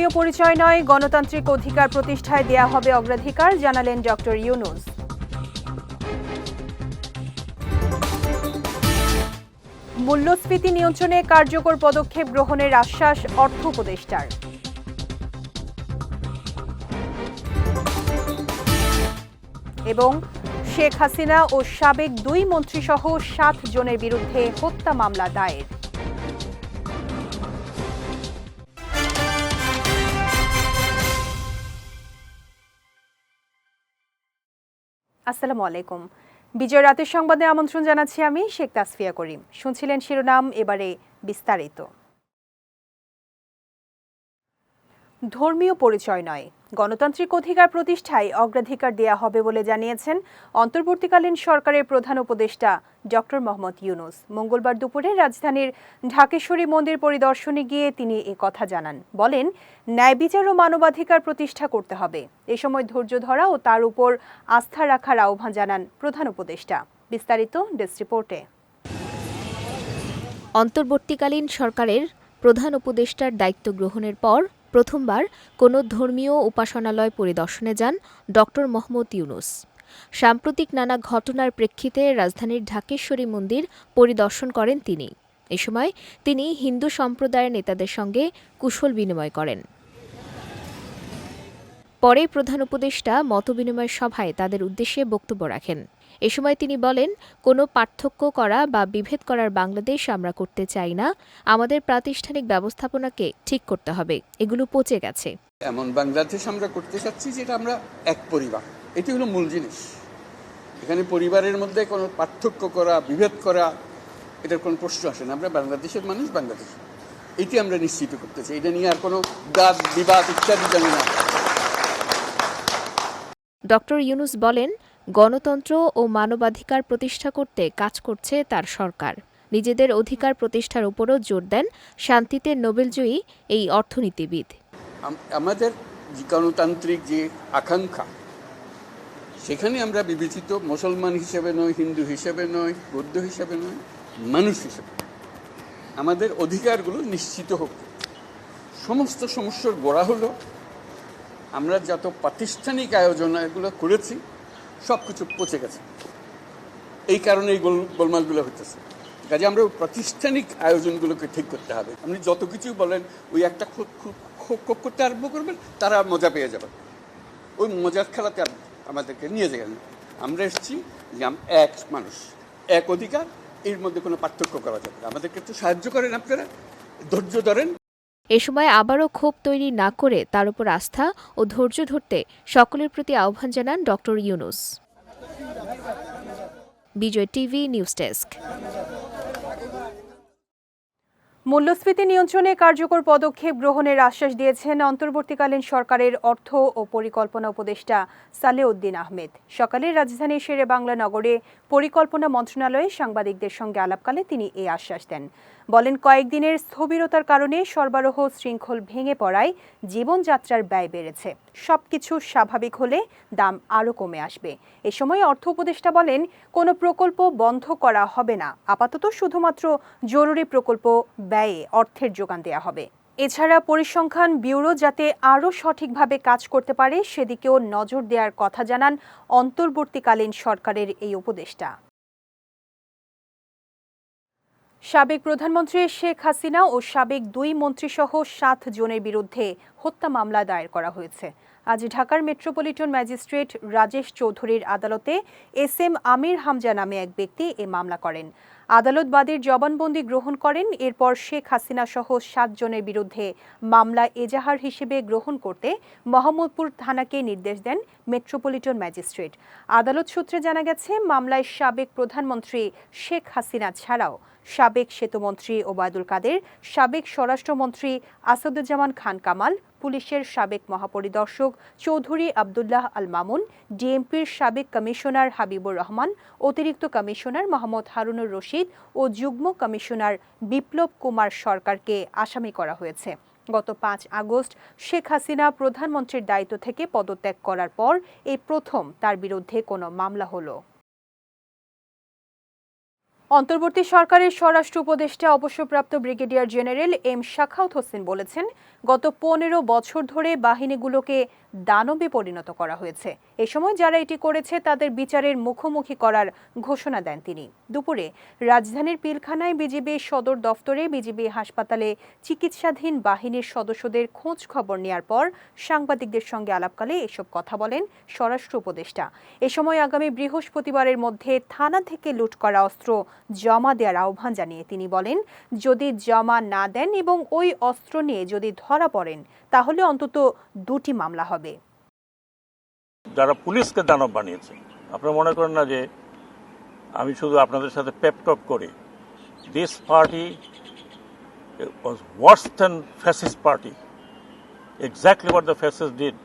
ধর্মীয় পরিচয় নয়, গণতান্ত্রিক অধিকার প্রতিষ্ঠায় দেয়া হবে অগ্রাধিকার, জানালেন ডক্টর ইউনুস। মূল্যস্ফীতি নিয়ন্ত্রণে কার্যকর পদক্ষেপ গ্রহণের আশ্বাস অর্থ উপদেষ্টার। এবং শেখ হাসিনা ও সাবেক দুই মন্ত্রীসহ সাত জনের বিরুদ্ধে হত্যা মামলা দায়ের। আসসালামু আলাইকুম। বিজয় রাতের সংবাদে আমন্ত্রণ জানাচ্ছি আমি শেখ তাসফিয়া করিম। শুনছিলেন শিরোনাম, এবারে বিস্তারিত। ধর্মীয় পরিচয় নয়। গণতান্ত্রিক অধিকার প্রতিষ্ঠায় অগ্রাধিকার দেয়া হবে বলে জানিয়েছেন অন্তর্বর্তীকালীন সরকারের প্রধান উপদেষ্টা ডক্টর মোহাম্মদ ইউনুস। মঙ্গলবার দুপুরে রাজধানীর ঢাকেশ্বরী মন্দির পরিদর্শনে গিয়ে তিনি এ কথা জানান। বলেন, ন্যায় বিচার ও মানবাধিকার প্রতিষ্ঠা করতে হবে। এ সময় ধৈর্য ধরা ও তার উপর আস্থা রাখার আহ্বান জানান প্রধান উপদেষ্টা। বিস্তারিত ডেস্ক রিপোর্টে। অন্তর্বর্তীকালীন সরকারের প্রধান উপদেষ্টার দায়িত্ব গ্রহণের পর প্রথমবার কোনো ধর্মীয় উপাসনালয় পরিদর্শনে যান ডক্টর মোহাম্মদ ইউনুস। সাম্প্রতিক নানা ঘটনার প্রেক্ষিতে রাজধানীর ঢাকেশ্বরী মন্দির পরিদর্শন করেন তিনি। এ সময় তিনি হিন্দু সম্প্রদায়ের নেতাদের সঙ্গে কুশল বিনিময় করেন। পরে প্রধান উপদেষ্টা মতবিনিময় সভায় তাদের উদ্দেশ্যে বক্তব্য রাখেন। এ সময় তিনি বলেন কোনো পার্থক্য করা বা বিভেদ করার বাংলাদেশ আমরা করতে চাই না। আমাদের প্রাতিষ্ঠানিক ব্যবস্থাপনাকে ঠিক করতে হবে। এগুলো পচে গেছে। এমন বাংলাদেশ আমরা করতে চাচ্ছি যেটা আমরা এক পরিবার। এটি হলো মূল জিনিস। এখানে পরিবারের মধ্যে কোনো পার্থক্য করা বিভেদ করা এটার কোনো প্রশ্ন আসে না। আমরা বাংলাদেশের মানুষ বাংলাদেশ। এটি আমরা নিশ্চিত করতে চাই। এটা নিয়ে আর কোনো দাদ বিবাদ ইত্যাদি যেন না ডক্টর ইউনুস বলেন গণতন্ত্র ও মানবাধিকার প্রতিষ্ঠা করতে কাজ করছে তার সরকার। নিজেদের অধিকার প্রতিষ্ঠার উপরও জোর দেন শান্তিতে নোবেলজয়ী এই অর্থনীতিবিদ। আমাদের গণতান্ত্রিক যে আকাঙ্ক্ষা, সেখানে আমরা বিবেচিত মুসলমান হিসেবে নয় হিন্দু হিসেবে নয় বৌদ্ধ হিসেবে নয় মানুষ হিসেবে আমাদের অধিকারগুলো নিশ্চিত হোক। সমস্ত সমস্যার গোড়া হলো আমরা যত প্রাতিষ্ঠানিক আয়োজন এগুলো করেছি সব কিছু পচে গেছে এই কারণে এই গোল, গোলমালগুলো হতেছে কাজে আমরা প্রাতিষ্ঠানিক আয়োজনগুলোকে ঠিক করতে হবে আপনি যত কিছু বলেন, ওই একটা খুব করতে আরম্ভ করবেন, তারা মজা পেয়ে যাবেন ওই মজার খেলাতে আমাদেরকে নিয়ে যাবেন। আমরা এসেছি যে এক মানুষ, এক অধিকার, এর মধ্যে কোনো পার্থক্য করা যাবে। আমাদেরকে একটু সাহায্য করেন আপনারা, ধৈর্য ধরেন এ সময় আবারও ক্ষোভ তৈরি না করে তার উপর আস্থা ও ধৈর্য ধরতে সকলের প্রতি আহ্বান জানান doctor Yunus. Bijoy TV, news desk. মূল্যস্ফীতি নিয়ন্ত্রণে কার্যকর পদক্ষেপ গ্রহণের আশ্বাস দিয়েছেন অন্তর্বর্তীকালীন সরকারের অর্থ ও পরিকল্পনা উপদেষ্টা সালেউদ্দিন আহমেদ। সকালে রাজধানীর শেরে বাংলা নগরে পরিকল্পনা মন্ত্রণালয়ে সাংবাদিকদের সঙ্গে আলাপকালে তিনি এই আশ্বাস দেন। বলেন, কয়েকদিনের স্থবিরতার কারণে সরবরাহ শৃঙ্খল ভেঙে পড়ায় জীবনযাত্রার ব্যয় বেড়েছে। সবকিছু স্বাভাবিক হলে দাম আরও কমে আসবে। এ সময় অর্থ উপদেষ্টা বলেন, কোনো প্রকল্প বন্ধ করা হবে না। আপাতত শুধুমাত্র জরুরি প্রকল্প ব্যয়ে অর্থের যোগান দেওয়া হবে। এছাড়া পরিসংখ্যান ব্যুরো যাতে আরও সঠিকভাবে কাজ করতে পারে, সেদিকেও নজর দেওয়ার কথা জানান অন্তর্বর্তীকালীন সরকারের এই উপদেষ্টা। সাবেক প্রধানমন্ত্রী শেখ হাসিনা ও সাবেক দুই মন্ত্রীসহ সাত জনের বিরুদ্ধে হত্যা মামলা দায়ের করা হয়েছে। আজ ঢাকার মেট্রোপলিটন ম্যাজিস্ট্রেট রাজেশ চৌধুরীর আদালতে এস এম আমির হামজা নামে এক ব্যক্তি এ মামলা করেন। আদালত বাদীর জবানবন্দি গ্রহণ করেন, এরপর শেখ হাসিনা সহ সাত জনের বিরুদ্ধে মামলা এজাহার হিসেবে গ্রহণ করতে মোহাম্মদপুর থানাকে নির্দেশ দেন মেট্রোপলিটন ম্যাজিস্ট্রেট। আদালত সূত্রে জানা গেছে, মামলায় সাবেক প্রধানমন্ত্রী শেখ হাসিনা ছাড়াও সাবেক সেতুমন্ত্রী ওবায়দুল কাদের, সাবেক স্বরাষ্ট্রমন্ত্রী আসাদুজ্জামান খান কামাল, পুলিশের সাবেক মহাপরিদর্শক চৌধুরী আবদুল্লাহ আল মামুন, ডিএমপির সাবেক কমিশনার হাবিবুর রহমান, অতিরিক্ত কমিশনার মোহাম্মদ হারুনুর রশিদ ও যুগ্ম কমিশনার বিপ্লব কুমার সরকারকে আসামি করা হয়েছে। গত পাঁচ আগস্ট শেখ হাসিনা প্রধানমন্ত্রীর দায়িত্ব থেকে পদত্যাগ করার পর এই প্রথম তার বিরুদ্ধে কোনো মামলা হলো। অন্তর্বর্তী সরকারের স্বরাষ্ট্র উপদেষ্টা অবসরপ্রাপ্ত brigadier general M Sakhawat Hossain বলেছেন, গত পনেরো বছর ধরে বাহিনীগুলোকে দানবে পরিণত করা হয়েছে। এ সময় যারা এটি করেছে, তাদের বিচারের মুখোমুখি করার ঘোষণা দেন তিনি। দুপুরে রাজধানীর পিলখানায় বিজিবি সদর দফতরে বিজিবি হাসপাতালে চিকিৎসাধীন বাহিনীর সদস্যদের খোঁজ খবর নেয়ার পর সাংবাদিকদের সঙ্গে আলাপকালে এসব কথা বলেন স্বরাষ্ট্র উপদেষ্টা। এ সময় আগামী বৃহস্পতিবারের মধ্যে থানা থেকে লুট করা অস্ত্র জমা দেওয়ার আহ্বান জানিয়ে তিনি বলেন, যদি জমা না দেন এবং ওই অস্ত্র নিয়ে যদি ধরা পড়েন, তাহলে অন্তত দুটি মামলা হবে। যারা পুলিশকে দানব বানিয়েছে, আপনারা মনে করেন না যে আমি শুধু আপনাদের সাথে পেপটক করি। This party worse than fascist party exactly what the fascist did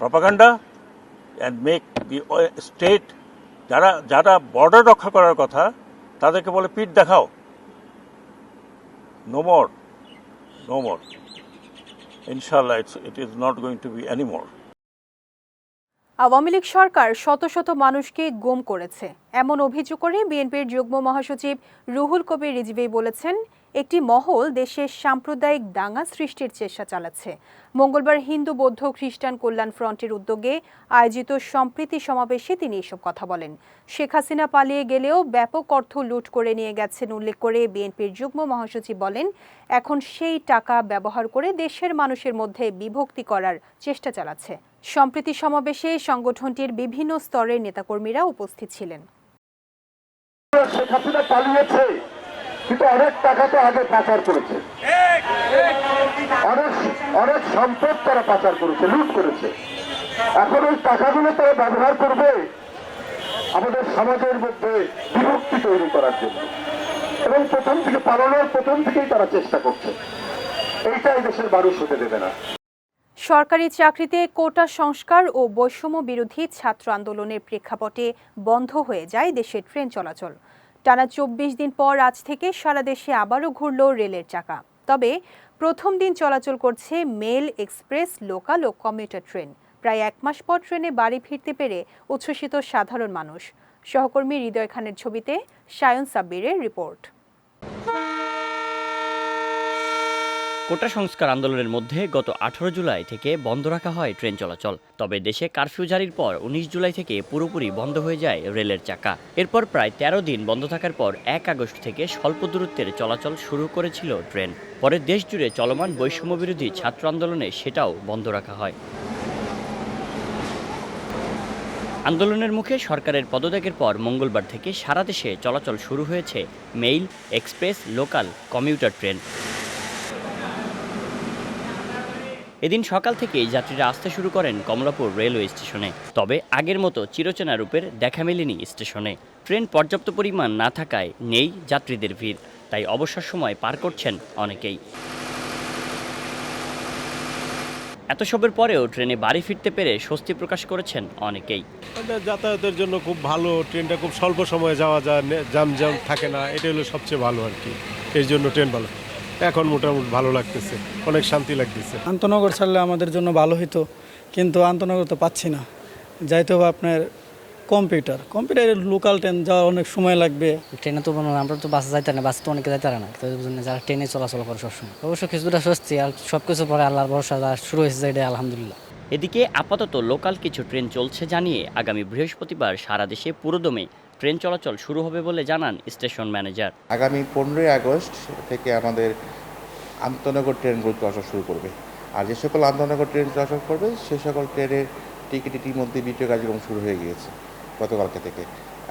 propaganda and make the state যারা যারা বর্ডার রক্ষা করার কথা, তাদেরকে বলে পিঠ দেখাও। নো মোর নো মোর ইনশাল্লাহ it is not going to be Awami League সরকার শত শত মানুষকে গুম করেছে। এমন অভিযোগ করে বিএনপির যুগ্ম মহাসচিব রুহুল কবির রিজভী বলেছেন একটি মহল দেশে সাম্প্রদায়িক দাঙ্গা সৃষ্টির চেষ্টা চালাচ্ছে। মঙ্গলবার হিন্দু, বৌদ্ধ, খ্রিস্টান কল্যাণ ফ্রন্টের উদ্যোগে আয়োজিত সম্প্রীতি সমাবেশে তিনি এসব কথা বলেন। শেখ হাসিনা পালিয়ে গেলেও ব্যাপক অর্থ লুট করে নিয়ে গেছেন উল্লেখ করে বিএনপির যুগ্ম মহাসচিব বলেন, এখন সেই টাকা ব্যবহার করে দেশের মানুষের মধ্যে বিভক্তি করার চেষ্টা চালাচ্ছে। সম্প্রীতি সমাবেশে সংগঠনটির বিভিন্ন স্তরের নেতাকর্মীরা উপস্থিত ছিলেন। শেখ হাসিনা কিন্তু অনেক টাকা তো আগে পাচার করেছে। অনেক অনেক সম্পদ তারা পাচার করেছে, লুট করেছে। এখন ওই টাকাগুলো তারা ব্যবহার করবে আমাদের সমাজের মধ্যে বিভক্তি তৈরি করার জন্য। এবং প্রথম থেকে পালানোর প্রথম থেকেই তারা চেষ্টা করছে। এইটাই দেশের মানুষ হতে দেবে না। সরকারি চাকরিতে কোটা সংস্কার ও বৈষম্য বিরোধী ছাত্র আন্দোলনের প্রেক্ষাপটে বন্ধ হয়ে যায় দেশের ট্রেন চলাচল। টানা চব্বিশ দিন পর আজ থেকে সারা দেশে আবারও ঘুরল রেলের চাকা। তবে প্রথম দিন চলাচল করছে মেল এক্সপ্রেস লোকাল ও কমিউটার ট্রেন। প্রায় এক মাস পর ট্রেনে বাড়ি ফিরতে পেরে উচ্ছ্বসিত সাধারণ মানুষ। সহকর্মী হৃদয় খানের ছবিতে সায়ন সাব্বিরের রিপোর্ট। কোটা সংস্কার আন্দোলনের মধ্যে গত আঠারো জুলাই থেকে বন্ধ রাখা হয় ট্রেন চলাচল। তবে দেশে কারফিউ জারির পর উনিশ জুলাই থেকে পুরোপুরি বন্ধ হয়ে যায় রেলের চাকা। এরপর প্রায় তেরো দিন বন্ধ থাকার পর এক আগস্ট থেকে স্বল্প দূরত্বের চলাচল শুরু করেছিল ট্রেন। পরে দেশ জুড়ে চলমান বৈষম্য বিরোধী ছাত্র আন্দোলনে সেটাও বন্ধ রাখা হয়। আন্দোলনের মুখে সরকারের পদত্যাগের পর মঙ্গলবার থেকে সারা দেশে চলাচল শুরু হয়েছে mail, express, local commuter train. এদিন সকাল থেকেই যাত্রীরা আসতে শুরু করেন কমলাপুর রেলওয়ে স্টেশনে। তবে আগের মতো চিরচেনা রূপের দেখা মেলেনি স্টেশনে। ট্রেন পর্যাপ্ত পরিমাণ না থাকায় নেই যাত্রীদের ভিড়, তাই অবসর সময় পার করছেন অনেকেই। এত সবের পরেও ট্রেনে বাড়ি ফিরতে পেরে স্বস্তি প্রকাশ করেছেন অনেকেই। যাতায়াতের জন্য খুব ভালো, ট্রেনটা খুব স্বল্প সময়ে যাওয়া যায় জাম জাম থাকে না এটা হলো সবচেয়ে ভালো আর কি। এই জন্য ট্রেন ভালো। এখন মোটামুটি ভালো লাগতেছে অনেক শান্তি লাগতেছে। আন্তনগর ছাড়লে আমাদের জন্য ভালো হতো কিন্তু আন্তনগর তো পাচ্ছি না। যাইতে হবে আপনার কম্পিউটার। কম্পিউটারের লোকাল ট্রেন যাওয়া অনেক সময় লাগবে। ট্রেনে তো আমরা তো বাসে যাইতে না বাসে তো অনেকে যাইতে না। তো জন্য যারা ট্রেনে চলাচল করে সবসময়। অবশ্য কিছুটা স্বস্তি আর সব কিছু পরে আল্লাহর ভরসা যা শুরু হয়েছে এটা আলহামদুলিল্লাহ। এদিকে আপাতত লোকাল কিছু ট্রেন চলছে জানিয়ে আগামী বৃহস্পতিবার সারা দেশে পুরোদমে ট্রেন চলাচল শুরু হবে বলে জানান স্টেশন ম্যানেজার। আগামী পনেরোই আগস্ট থেকে আমাদের আন্তনগর ট্রেনগুলো চলাচল শুরু করবে। আর যে সকল আন্তনগর ট্রেন চলাচল করবে সে সকল ট্রেনের টিকিট ইতিমধ্যে বিক্রয় কার্যক্রম শুরু হয়ে গিয়েছে গতকালকে থেকে।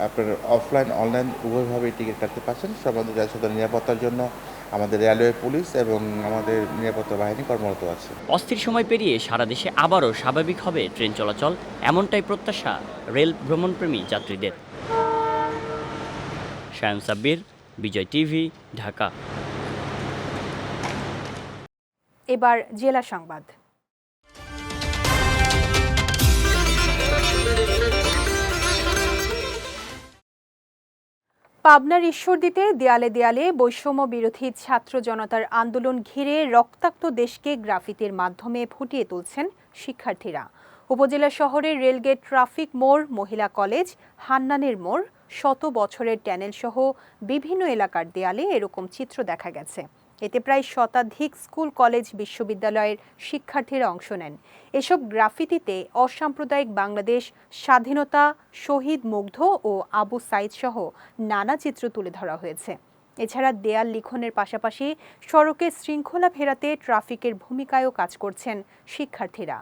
আপনার অফলাইন অনলাইন উভয়ভাবেই টিকিট কাটতে পারছেন। সম্বন্ধে যাদের নিরাপত্তার জন্য আমাদের রেলওয়ে পুলিশ এবং আমাদের নিরাপত্তা বাহিনী কর্মরত আছে। অস্থির সময় পেরিয়ে সারা দেশে আবারও স্বাভাবিক হবে ট্রেন চলাচল। এমনটাই প্রত্যাশা রেল ভ্রমণপ্রেমী যাত্রীদের। শায়ন সাব্বির, বিজয় টিভি, ঢাকা। এবার জেলা সংবাদ। পাবনার ঈশ্বরদীতে দেয়ালে দেয়ালে বৈষম্য বিরোধী ছাত্র জনতার আন্দোলন ঘিরে রক্তাক্ত দেশকে গ্রাফিতির মাধ্যমে ফুটিয়ে তুলছেন শিক্ষার্থীরা। উপজেলা শহরের রেলগেট ট্রাফিক মোড়, মহিলা কলেজ, হান্নানের মোড় শত বছরের ট্যানেল সহ বিভিন্ন এলাকার দেয়ালে এরকম চিত্র দেখা গেছে। এতে প্রায় শতাধিক স্কুল, কলেজ, বিশ্ববিদ্যালয়ের শিক্ষার্থীরা অংশ নেন। এসব গ্রাফিতিতে অসাম্প্রদায়িক বাংলাদেশ, স্বাধীনতা, শহীদ মুগ্ধ ও আবু সাইদ সহ নানা চিত্র তুলে ধরা হয়েছে। এছাড়া দেয়াল লিখনের পাশাপাশি সড়কে শৃঙ্খলা ফেরাতে ট্রাফিকের ভূমিকায়ও কাজ করছেন শিক্ষার্থীরা।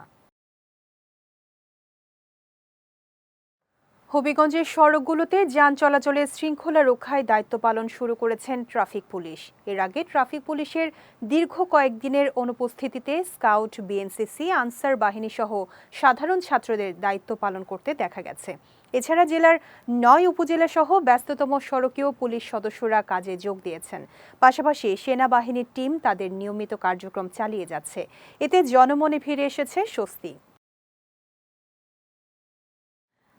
হবিগঞ্জের সড়কগুলোতে যান চলাচলের শৃঙ্খলা রক্ষায় দায়িত্ব পালন শুরু করেছেন ট্রাফিক পুলিশ। এর আগে ট্রাফিক পুলিশের দীর্ঘ কয়েকদিনের অনুপস্থিতিতে স্কাউট, বিএনসিসি, আনসার বাহিনী সহ সাধারণ ছাত্রদের দায়িত্ব পালন করতে দেখা গেছে। এছাড়া জেলার নয় উপজেলা সহ ব্যস্ততম সড়কেও পুলিশ সদস্যরা কাজে যোগ দিয়েছেন। পাশাপাশি সেনাবাহিনীর টিম তাদের নিয়মিত কার্যক্রম চালিয়ে যাচ্ছে। এতে জনমনে ফিরে এসেছে স্বস্তি।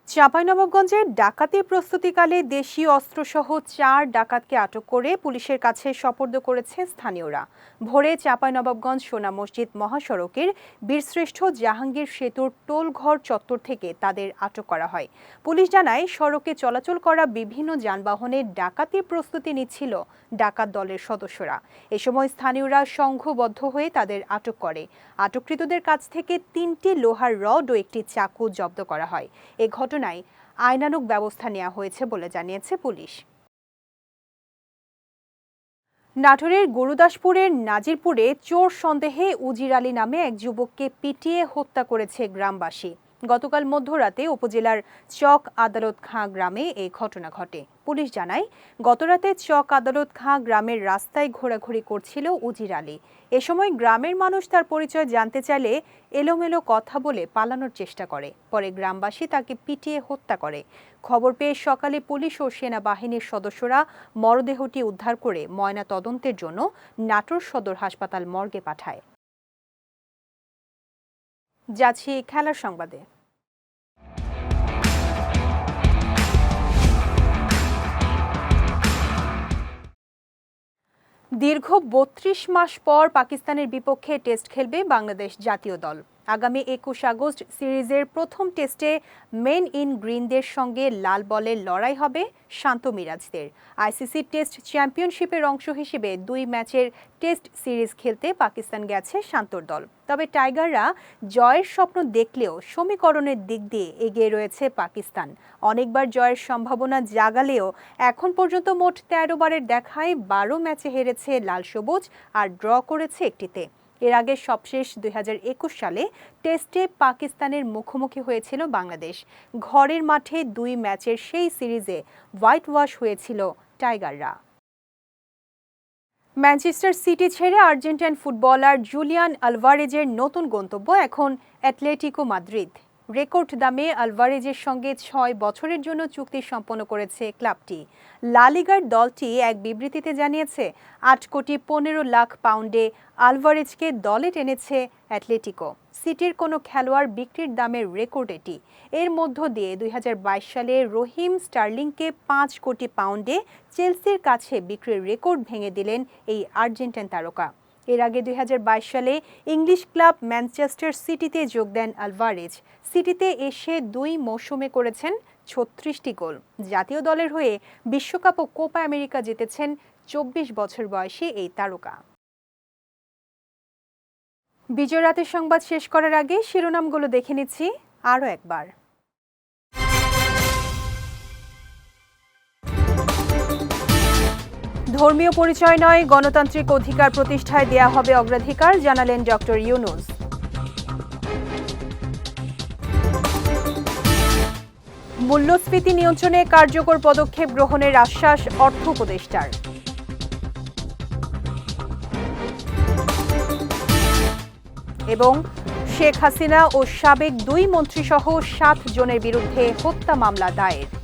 চাঁপাইনবাবগঞ্জে ডাকাতির প্রস্তুতিকালে দেশীয় অস্ত্রসহ চার ডাকাতকে আটক করে পুলিশের কাছে সোপর্দ করেছে স্থানীয়রা। ভোরে চাঁপাইনবাবগঞ্জ সোনা মসজিদ মহাসড়কের বীরশ্রেষ্ঠ জাহাঙ্গীর সেতুর টোলঘর চত্বর থেকে তাদের আটক করা হয়। পুলিশ জানায়, সড়কে চলাচল করা বিভিন্ন যানবাহনে ডাকাতির প্রস্তুতি নিচ্ছিল ডাকাত দলের সদস্যরা। এ সময় স্থানীয়রা সংঘবদ্ধ হয়ে তাদের আটক করে। আটককৃতদের কাছ থেকে তিনটি লোহার রড ও একটি চাকু জব্দ করা হয়। এ ঘটনায় আইনানুগ ব্যবস্থা নেওয়া হয়েছে বলে জানিয়েছে পুলিশ। নাটোরের গুরুদাসপুরের নাজিরপুরে চোর সন্দেহে উজির আলী নামে এক যুবককে পিটিয়ে হত্যা করেছে গ্রামবাসী। গতকাল মধ্যরাতে উপজেলার চক আদালত খাঁ গ্রামে এই ঘটনা ঘটে। পুলিশ জানায়, গতরাতে চক আদালত খাঁ গ্রামের রাস্তায় ঘোরাঘুরি করছিল উজির আলী। এ সময় গ্রামের মানুষ তার পরিচয় জানতে চাইলে এলোমেলো কথা বলে পালানোর চেষ্টা করে। পরে গ্রামবাসী তাকে পিটিয়ে হত্যা করে। খবর পেয়ে সকালে পুলিশ ও সেনাবাহিনীর সদস্যরা মরদেহটি উদ্ধার করে ময়না তদন্তের জন্য নাটোর সদর হাসপাতাল মর্গে পাঠায়। যাচ্ছি খেলার সংবাদে। দীর্ঘ বত্রিশ মাস পর পাকিস্তানের বিপক্ষে টেস্ট খেলবে বাংলাদেশ জাতীয় দল। আগামী একুশ আগস্ট সিরিজের প্রথম টেস্টে মেন ইন গ্রিনদের সঙ্গে লাল বলের লড়াই হবে শান্ত মিরাজদের। আইসিসি টেস্ট চ্যাম্পিয়নশিপের অংশ হিসেবে দুই ম্যাচের টেস্ট সিরিজ খেলতে পাকিস্তান গেছে শান্তর দল। তবে টাইগাররা জয়ের স্বপ্ন দেখলেও সমীকরণের দিক দিয়ে এগিয়ে রয়েছে পাকিস্তান। অনেকবার জয়ের সম্ভাবনা জাগালেও এখন পর্যন্ত মোট তেরো বারের দেখায় বারো ম্যাচে হেরেছে লাল সবুজ আর ড্র করেছে একটিতে। এর আগে সবশেষ দুই হাজার একুশ সালে টেস্টে পাকিস্তানের মুখোমুখি হয়েছিল বাংলাদেশ। ঘরের মাঠে দুই ম্যাচের সেই সিরিজে হোয়াইট ওয়াশ হয়েছিল টাইগাররা। ম্যানচেস্টার সিটি ছেড়ে আর্জেন্টাইন ফুটবলার জুলিয়ান আলভারেজের নতুন গন্তব্য এখন অ্যাটলেটিকো মাদ্রিদ। রেকর্ড দামে আলভারেজের সঙ্গে ছয় বছরের জন্য চুক্তি সম্পন্ন করেছে ক্লাবটি। লালিগার দলটি এক বিবৃতিতে জানিয়েছে, আট কোটি পনেরো লাখ পাউন্ডে আলভারেজকে দলে টেনেছে অ্যাটলেটিকো। সিটির কোনো খেলোয়াড় বিক্রির দামের রেকর্ড এটি। এর মধ্য দিয়ে দুই হাজার বাইশ সালে রহিম স্টার্লিংকে পাঁচ কোটি পাউন্ডে চেলসির কাছে বিক্রির রেকর্ড ভেঙে দিলেন এই আর্জেন্টাইন তারকা। এর আগে দুই হাজার বাইশ সালে ইংলিশ ক্লাব ম্যানচেস্টার সিটিতে যোগ দেন আলভারেজ। সিটিতে এসে দুই মৌসুমে করেছেন ছত্রিশটি গোল। জাতীয় দলের হয়ে বিশ্বকাপ ও কোপা আমেরিকা জিতেছেন চব্বিশ বছর বয়সী এই তারকা। বিজয় রাতের সংবাদ শেষ করার আগে শিরোনামগুলো দেখে নিচ্ছি আরও একবার। ধর্মীয় পরিচয় নয়, গণতান্ত্রিক অধিকার প্রতিষ্ঠায় দেয়া হবে অগ্রাধিকার, জানালেন ডক্টর ইউনুস। মূল্যস্ফীতি নিয়ন্ত্রণে কার্যকর পদক্ষেপ গ্রহণের আশ্বাস অর্থ উপদেষ্টার। এবং শেখ হাসিনা ও সাবেক দুই মন্ত্রীসহ সাত জনের বিরুদ্ধে হত্যা মামলা দায়ের।